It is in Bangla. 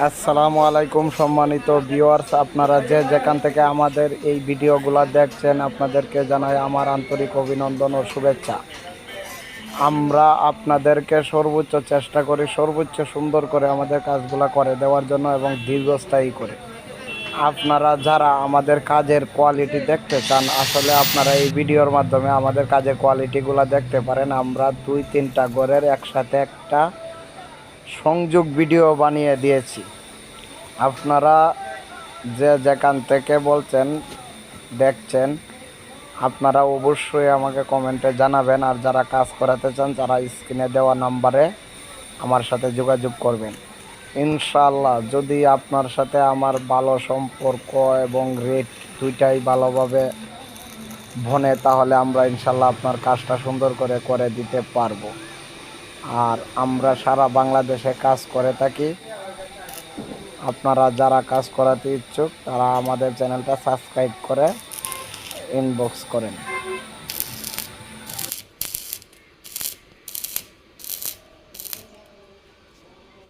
আসসালামু আলাইকুম সম্মানিত ভিউয়ার্স আপনারা যে যেখান থেকে আমাদের এই ভিডিওগুলো দেখছেন, আপনাদেরকে জানাই আমার আন্তরিক অভিনন্দন ও শুভেচ্ছা। আমরা আপনাদেরকে সর্বোচ্চ চেষ্টা করি, সর্বোচ্চ সুন্দর করে আমাদের কাজগুলো করে দেওয়ার জন্য এবং দীর্ঘস্থায়ী করে। আপনারা যারা আমাদের কাজের কোয়ালিটি দেখতে চান, আসলে আপনারা এই ভিডিওর মাধ্যমে আমাদের কাজের কোয়ালিটিগুলো দেখতে পারেন। আমরা দুই তিনটা ঘরের একসাথে একটা সংযোগ ভিডিও বানিয়ে দিয়েছি। আপনারা যে যেখান থেকে বলছেন, দেখছেন, আপনারা অবশ্যই আমাকে কমেন্টে জানাবেন আর যারা কাজ করাতে চান তারা স্ক্রিনে দেওয়া নাম্বারে আমার সাথে যোগাযোগ করবেন। ইনশাল্লাহ যদি আপনার সাথে আমার ভালো সম্পর্ক এবং রেট দুইটাই ভালোভাবে ভনে তাহলে আমরা ইনশাল্লাহ আপনার কাজটা সুন্দর করে করে দিতে পারব। আর আমরা সারা বাংলাদেশে কাজ করে থাকি। আপনারা যারা কাজ করাতে ইচ্ছুক, তারা আমাদের চ্যানেলটা সাবস্ক্রাইব করে ইনবক্স করেন।